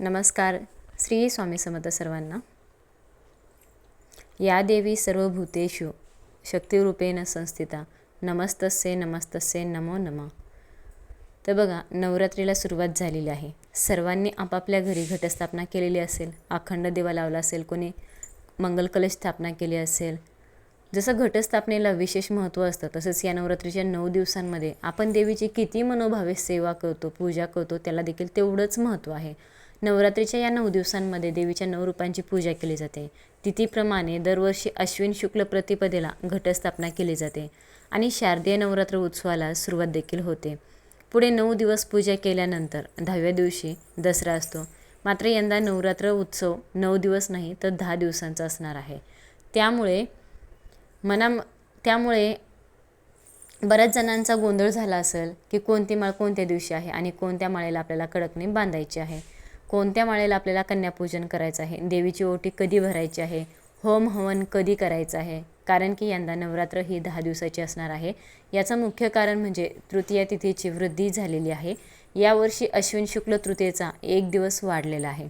नमस्कार श्री स्वामी समर्थ सर्वांना. या देवी सर्वभूतेषु शक्तिरूपेण संस्थिता. नमस्तस्य नमस्तस्ये नमो नमः. तर बघा नवरात्रीला सुरुवात झालेली आहे. सर्वांनी आपापल्या घरी घटस्थापना केलेली असेल अखंड दिवा लावला असेल कोणी मंगलकलश स्थापना केली असेल जसं घटस्थापनेला विशेष महत्त्व असतं तसंच या नवरात्रीच्या नऊ दिवसांमध्ये आपण देवीची किती मनोभावे सेवा करतो पूजा करतो त्याला देखील तेवढंच महत्त्व आहे. नवरात्रीच्या या नऊ दिवसांमध्ये देवीच्या नऊ रूपांची पूजा केली जाते. तिथीप्रमाणे दरवर्षी अश्विन शुक्ल प्रतिपदेला घटस्थापना केली जाते आणि शारदीय नवरात्र उत्सवाला सुरुवात देखील होते. पुढे नऊ दिवस पूजा केल्यानंतर दहाव्या दिवशी दसरा असतो. मात्र यंदा नवरात्र उत्सव नऊ दिवस नाही तर दहा दिवसांचा असणार आहे. त्यामुळे मना त्यामुळे बऱ्याच जणांचा गोंधळ झाला असेल की कोणती माळ कोणत्या दिवशी आहे आणि कोणत्या माळेला आपल्याला कडकणी बांधायची आहे. कोणत्या माळेला आपल्याला कन्यापूजन करायचं आहे? देवीची ओटी कधी भरायची आहे? होम हवन कधी करायचं आहे? कारण की यंदा नवरात्र ही दहा दिवसाची असणार आहे. याचं मुख्य कारण म्हणजे तृतीया तिथीची वृद्धी झालेली आहे. यावर्षी अश्विन शुक्ल तृतीयेचा एक दिवस वाढलेला आहे.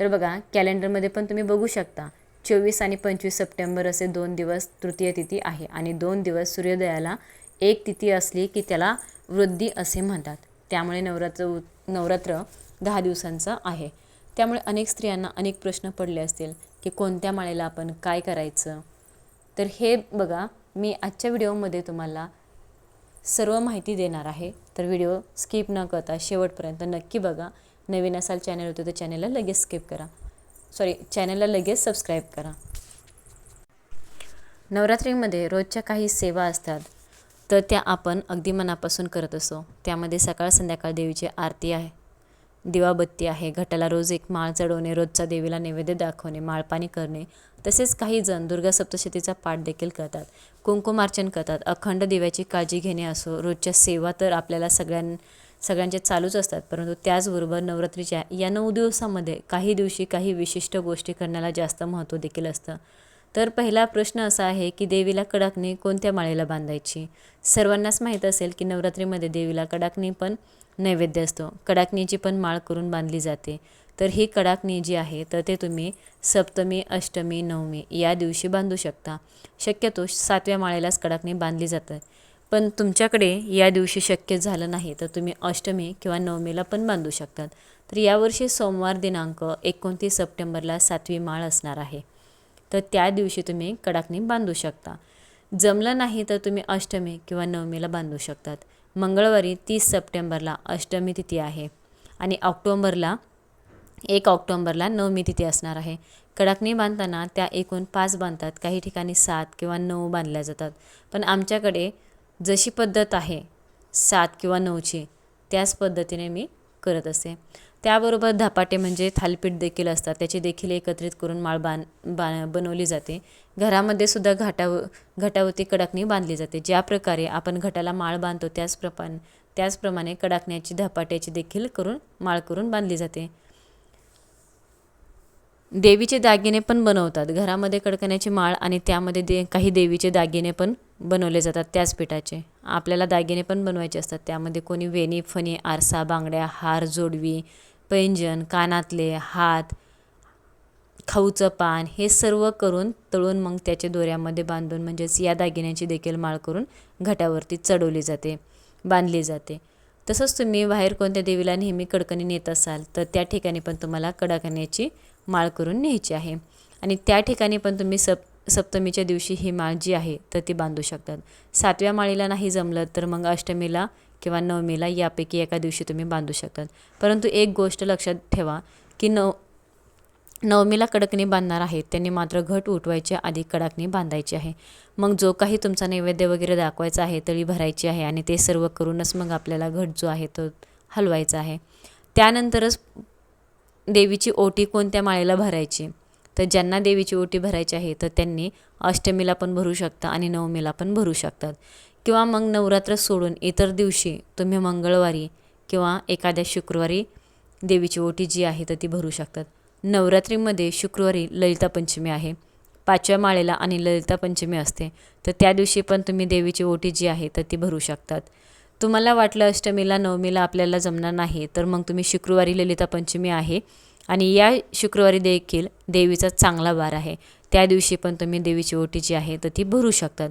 तर बघा कॅलेंडरमध्ये पण तुम्ही बघू शकता. चोवीस आणि पंचवीस सप्टेंबर असे दोन दिवस तृतीय तिथी आहे आणि दोन दिवस सूर्योदयाला एक तिथी असली की त्याला वृद्धी असे म्हणतात. त्यामुळे नवरात्र उ नवरात्र दहा दिवसांचा आहे. त्यामुळे अनेक स्त्रियांना अनेक प्रश्न पडले असतील की कोणत्या माळेला आपण काय करायचं? तर हे बघा मी आजच्या व्हिडिओमध्ये तुम्हाला सर्व माहिती देणार आहे. तर व्हिडिओ स्किप न करता शेवटपर्यंत नक्की बघा. नवीन असाल चॅनल होतं तर चॅनलला लगेच स्किप करा. सॉरी चॅनलला लगेच सबस्क्राईब करा. नवरात्रीमध्ये रोजच्या काही सेवा असतात तर त्या आपण अगदी मनापासून करत असो. त्यामध्ये सकाळ संध्याकाळ देवीची आरती आहे. दिवाबत्ती आहे घटाला रोज एक माळ चढवणे रोजचा देवीला नैवेद्य दाखवणे माळपाणी करणे तसेच काही जण दुर्गा सप्तशतीचा पाठ देखील करतात. कुंकुमार्चन करतात. अखंड दिव्याची काळजी घेणे असो रोजच्या सेवा तर आपल्याला सगळ्यां सगळ्यांच्या चालूच असतात परंतु त्याचबरोबर नवरात्रीच्या या नऊ दिवसामध्ये काही दिवशी काही विशिष्ट गोष्टी करण्याला जास्त महत्त्व देखील असतं. तर पहिला प्रश्न असा आहे की देवीला कडाकणी कोणत्या माळेला बांधायची? सर्वांनाच माहीत असेल की नवरात्रीमध्ये देवीला कडाकणी पण नैवेद्य असतो. कडाकणीची पण माळ करून बांधली जाते. तर ही कडाकणी जी आहे तर ते तुम्ही सप्तमी अष्टमी नवमी या दिवशी बांधू शकता. शक्यतो सातव्या माळेलाच कडाकणी बांधली जातं. पण तुमच्याकडे या दिवशी शक्य झालं नाही तर तुम्ही अष्टमी किंवा नवमीला पण बांधू शकतात. तर यावर्षी सोमवार दिनांक एकोणतीस सप्टेंबरला सातवी माळ असणार आहे. तर त्या दिवशी तुम्ही कडाकणी बांधू शकता. जमलं नाही तर तुम्ही अष्टमी किंवा नवमीला बांधू शकतात. मंगळवारी तीस सप्टेंबरला अष्टमी तिथी आहे आणि ऑक्टोंबरला एक ऑक्टोंबरला नवमी तिथी असणार आहे. कडाकणी बांधताना त्या एकूण पाच बांधतात. काही ठिकाणी सात किंवा नऊ बांधल्या जातात. पण आमच्याकडे जशी पद्धत आहे सात किंवा नऊची त्याच पद्धतीने मी करत असते. त्याबरोबर धपाटे म्हणजे थालीपीठ देखील असतात. त्याची देखील एकत्रित करून माळ बांध बा बनवली जाते. घरामध्ये सुद्धा घाटाव घटावरती कडाकणी बांधली जाते. ज्या प्रकारे आपण घटाला माळ बांधतो त्याचप्रमाणे त्याचप्रमाणे कडाकण्याची धपाट्याची देखील करून माळ करून बांधली जाते. देवीचे दागिने पण बनवतात. घरामध्ये कडकण्याची माळ आणि त्यामध्ये दे काही देवीचे दागिने पण बनवले जातात त्याच पिठाचे. आपल्याला दागिने पण बनवायचे असतात. त्यामध्ये कोणी वेणी फणी आरसा बांगड्या हार जोडवी पैंजण कानातले हात खाऊचं पान हे सर्व करून तळून मग त्याच्या दोऱ्यामध्ये बांधून म्हणजेच या दागिन्याची देखील माळ करून घटावरती चढवली जाते बांधली जाते. तसंच तुम्ही बाहेर कोणत्या देवीला नेहमी कडकणी नेत असाल तर त्या ठिकाणी पण तुम्हाला कडकण्याची माळ करून न्यायची आहे. आणि त्या ठिकाणी पण तुम्ही सप सप्तमीच्या दिवशी ही माळ जी आहे तर ती बांधू शकतात. सातव्या माळीला नाही जमलं तर मग अष्टमीला किंवा नवमीला यापैकी एका दिवशी तुम्ही बांधू शकतात परंतु एक गोष्ट लक्षात ठेवा की नव नवमीला कडकणी बांधणार आहे त्यांनी मात्र घट उठवायच्या आधी कडाकणी बांधायची आहे. मग जो काही तुमचा नैवेद्य वगैरे दाखवायचा आहे तळी भरायची आहे आणि ते सर्व करूनच मग आपल्याला घट जो आहे तो हलवायचा आहे. त्यानंतरच देवीची ओटी कोणत्या माळेला भरायची? तर ज्यांना देवीची ओटी भरायची आहे तर त्यांनी अष्टमीला पण भरू शकता आणि नवमीला पण भरू शकतात. किंवा मग नवरात्र सोडून इतर दिवशी तुम्ही मंगळवारी किंवा एखाद्या शुक्रवारी देवीची ओटी जी आहे तर ती भरू शकतात. नवरात्रीमध्ये शुक्रवारी ललिता पंचमी आहे. पाचव्या माळेला आणि ललिता पंचमी असते. तर त्या दिवशी पण तुम्ही देवीची ओटी जी आहे तर ती भरू शकतात. तुम्हाला वाटलं अष्टमीला नवमीला आपल्याला जमणार नाही तर मग तुम्ही शुक्रवारी ललिता पंचमी आहे आणि या शुक्रवारी देखील देवीचा चांगला वार आहे. त्या दिवशी पण तुम्ही देवीची ओटी जी आहे तर ती भरू शकतात.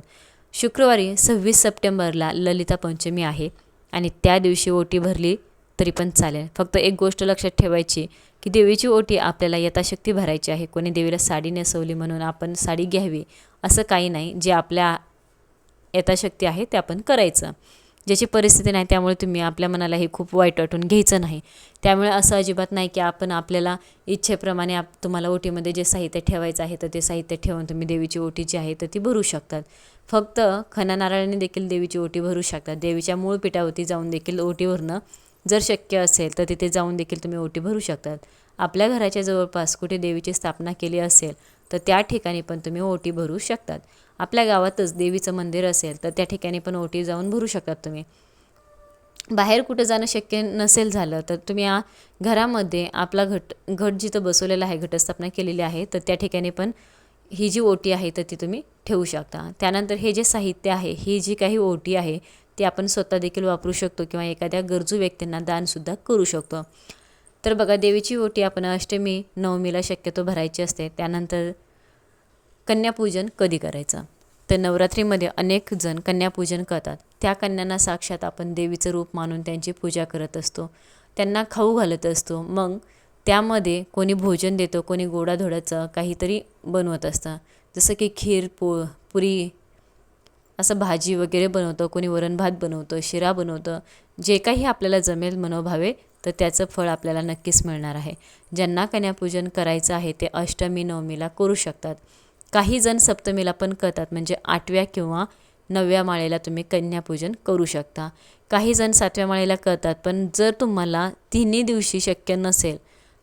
शुक्रवारी सव्वीस सप्टेंबरला ललिता पंचमी आहे आणि त्या दिवशी ओटी भरली तरी पण चालेल. फक्त एक गोष्ट लक्षात ठेवायची की देवीची ओटी आपल्याला यथाशक्ती भरायची आहे. कोणी देवीला साडी नेसवली म्हणून आपण साडी घ्यावी असं काही नाही. जे आपल्या यथाशक्ती आहे ते आपण करायचं. ज्याची परिस्थिती नाही त्यामुळे तुम्ही आपल्या मनाला हे खूप वाईट वाटून घ्यायचं नाही. त्यामुळे असं अजिबात नाही की आपण आपल्याला इच्छेप्रमाणे आप तुम्हाला ओटीमध्ये जे साहित्य ठेवायचं आहे तर ते साहित्य ठेवून तुम्ही देवीची ओटी जी आहे तर ती भरू शकतात. फक्त खना नारळाने देखील देवीची ओटी भरू शकतात. देवीच्या मूळ पिठावरती जाऊन देखील ओटी भरणं जर शक्य असेल तर तिथे जाऊन देखील तुम्ही ओटी भरू शकतात. आपल्या घराच्या जवळपास कुठे देवीची स्थापना केली असेल तर त्या ठिकाणी पण तुम्ही ओटी भरू शकतात. आपल्या गावातच देवीचं मंदिर असेल तर त्या ठिकाणी पण ओटी जाऊन भरू शकतात तुम्ही. बाहेर कुठं जाणं शक्य नसेल झालं तर तुम्ही या घरामध्ये आपला घट घट जिथं बसवलेला आहे घटस्थापना केलेली आहे तर त्या ठिकाणी पण ही जी ओटी आहे तर ती तुम्ही ठेवू शकता. त्यानंतर हे जे साहित्य आहे ही जी काही ओटी आहे ती आपण स्वतः देखील वापरू शकतो किंवा एखाद्या गरजू व्यक्तींना दानसुद्धा करू शकतो. तर बघा देवीची ओटी आपण अष्टमी नवमीला शक्यतो भरायची असते. त्यानंतर कन्यापूजन कधी करायचं? तर नवरात्रीमध्ये अनेक जण कन्यापूजन करतात. त्या कन्यांना साक्षात आपण देवीचं रूप मानून त्यांची पूजा करत असतो. त्यांना खाऊ घालत असतो. मग त्यामध्ये कोणी भोजन देतो कोणी गोडाधोडाचं काहीतरी बनवत असतं. जसं की खीर पो पुरी असं भाजी वगैरे बनवतं कोणी वरण भात बनवतं शिरा बनवतं. जे काही आपल्याला जमेल मनोभावे तर त्याचं फळ आपल्याला नक्कीच मिळणार आहे. ज्यांना कन्यापूजन करायचं आहे ते अष्टमी नवमीला करू शकतात. काही जण सप्तमीला पण करतात म्हणजे आठव्या किंवा नवव्या माळेला तुम्ही कन्यापूजन करू शकता. काही जण सातव्या माळेला करतात पण जर तुम्हाला तिन्ही दिवशी शक्य नसेल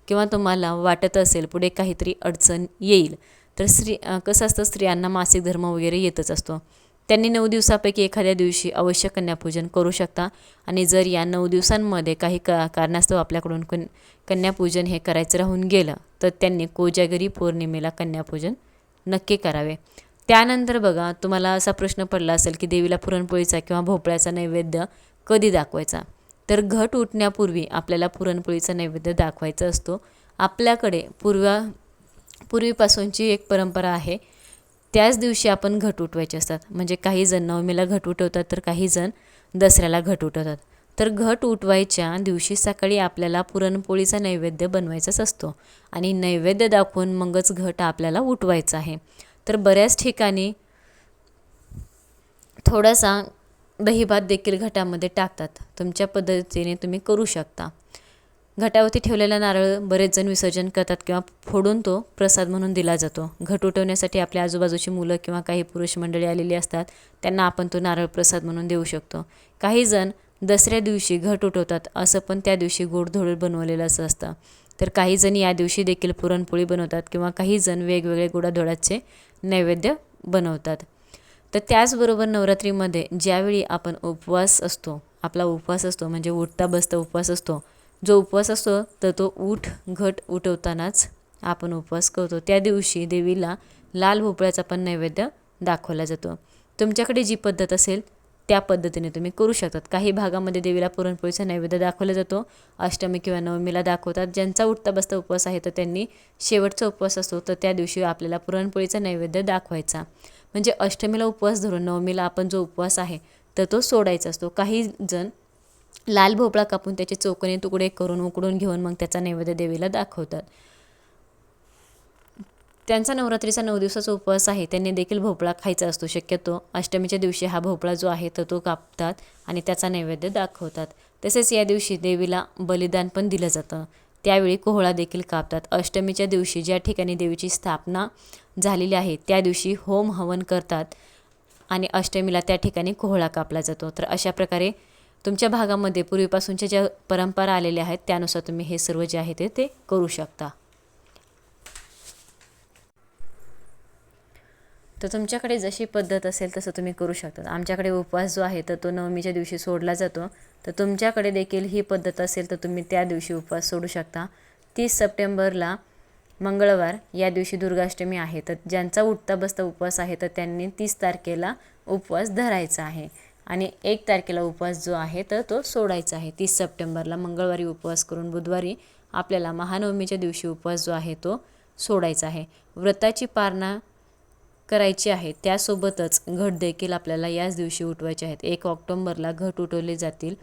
किंवा तुम्हाला वाटत असेल पुढे काहीतरी अडचण येईल तर स्त्री कसं असतं स्त्रियांना मासिक धर्म वगैरे येतच असतो. त्यांनी नऊ दिवसापैकी एखाद्या दिवशी अवश्य कन्यापूजन करू शकता. आणि जर या नऊ दिवसांमध्ये काही क कारणास्तव आपल्याकडून कन कन्यापूजन हे करायचं राहून गेलं तर त्यांनी कोजागरी पौर्णिमेला कन्यापूजन नक्की करावे. त्यानंतर बघा तुम्हाला असा प्रश्न पडला असेल की देवीला पुरणपोळीचा किंवा भोपळ्याचा नैवेद्य कधी दाखवायचा? तर घट उठण्यापूर्वी आपल्याला पुरणपोळीचा नैवेद्य दाखवायचा असतो. आपल्याकडे पूर्वा पूर्वीपासूनची एक परंपरा आहे त्याच दिवशी आपण घट उठवायचे असतात. म्हणजे काही जण नवमीला घट उठवतात तर काही जण दसऱ्याला घट उठवतात. तर घट उठवायच्या दिवशी सकाळी आपल्याला पुरणपोळीचा नैवेद्य बनवायचाच असतो आणि नैवेद्य दाखवून मगच घट आपल्याला उठवायचा आहे. तर बऱ्याच ठिकाणी थोडासा दहीभात देखील घटामध्ये टाकतात. तुमच्या पद्धतीने तुम्ही करू शकता. घटावरती ठेवलेला नारळ बरेच जण विसर्जन करतात किंवा फोडून तो प्रसाद म्हणून दिला जातो. घट उठवण्यासाठी आपल्या आजूबाजूची मुलं किंवा काही पुरुष मंडळी आलेली असतात त्यांना आपण तो नारळ प्रसाद म्हणून देऊ शकतो. काही जण दसऱ्या दिवशी घट उठवतात असं पण त्या दिवशी गोडधोड बनवलेलं असं असतं. तर काही जण या दिवशी देखील पुरणपोळी बनवतात किंवा काही जण वेगवेगळे गोडाधोडाचे नैवेद्य बनवतात. तर त्याचबरोबर नवरात्रीमध्ये ज्यावेळी आपण उपवास असतो आपला उपवास असतो म्हणजे उठता बसता उपवास असतो जो उपवास असतो तर तो ऊठ घट उठवतानाच आपण उपवास करतो. त्या दिवशी देवीला लाल भोपळ्याचा पण नैवेद्य दाखवला जातो. तुमच्याकडे जी पद्धत असेल त्या पद्धतीने तुम्ही करू शकतात. काही भागामध्ये देवीला पुरणपोळीचा नैवेद्य दाखवला जातो. अष्टमी किंवा नवमीला दाखवतात. ज्यांचा उठता बसता उपवास आहे तर त्यांनी शेवटचा उपवास असतो तर त्या दिवशी आपल्याला पुरणपोळीचा नैवेद्य दाखवायचा. म्हणजे अष्टमीला उपवास धरून नवमीला आपण जो उपवास आहे तर तो सोडायचा असतो. काही जण लाल भोपळा कापून त्याचे चौकोनी तुकडे करून उकडून घेऊन मग त्याचा नैवेद्य देवीला दाखवतात. त्यांचा नवरात्रीचा नऊ दिवसाचा उपवास आहे. त्यांनी देखील भोपळा खायचा असतो. शक्यतो अष्टमीच्या दिवशी हा भोपळा जो आहे तर तो कापतात आणि त्याचा नैवेद्य दाखवतात. तसेच या दिवशी देवीला बलिदान पण दिलं जातं. त्यावेळी कोहळा देखील कापतात. अष्टमीच्या दिवशी ज्या ठिकाणी देवीची स्थापना झालेली आहे त्या दिवशी होम हवन करतात आणि अष्टमीला त्या ठिकाणी कोहळा कापला जातो. तर अशा प्रकारे तुमच्या भागामध्ये पूर्वीपासूनच्या ज्या परंपरा आलेल्या आहेत त्यानुसार तुम्ही हे सर्व जे आहे ते ते करू शकता. तर तुमच्याकडे जशी पद्धत असेल तसं तुम्ही करू शकता. आमच्याकडे उपवास जो आहे तर तो नवमीच्या दिवशी सोडला जातो. तर तुमच्याकडे देखील ही पद्धत असेल तर तुम्ही त्या दिवशी उपवास सोडू शकता. तीस सप्टेंबरला मंगळवार या दिवशी दुर्गाष्टमी आहे. तर ज्यांचा उठता बसता उपवास आहे तर त्यांनी तीस तारखेला उपवास धरायचा आहे. आणि एक तारखेला उपवास जो आहे तर तो सोडायचा आहे. तीस सप्टेंबरला मंगळवारी उपवास करून बुधवारी आपल्याला महानवमीच्या दिवशी उपवास जो आहे तो सोडायचा आहे. व्रताची पारणा करायची आहे त्यासोबतच घट देखील आपल्याला याच दिवशी उठवायचे आहेत. एक ऑक्टोंबरला घट उठवले जातील.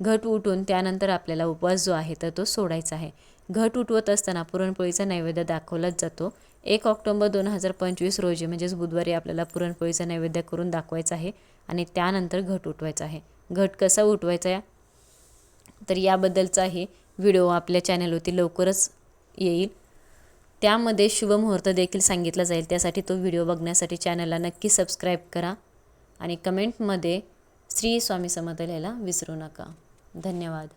घट उठून त्यानंतर आपल्याला उपवास जो आहे तर तो सोडायचा आहे. घट उठवत असताना पुरणपोळीचा नैवेद्य दाखवलाच जातो. एक ऑक्टोंबर दोन हजार पंचवीस रोजी म्हणजेच बुधवारी आपल्याला पुरणपोळीचा नैवेद्य करून दाखवायचा आहे. आणि त्यानंतर घट उठवायचा आहे. घट कसा उठवायचा आहे तर याबद्दलचाही व्हिडिओ आपल्या चॅनलवरती लवकरच येईल. त्यामध्ये शुभमुहूर्त देखील सांगितला जाईल. त्यासाठी तो व्हिडिओ बघण्यासाठी चॅनलला नक्की सबस्क्राईब करा आणि कमेंटमध्ये श्री स्वामी समर्थ लिहायला विसरू नका. धन्यवाद.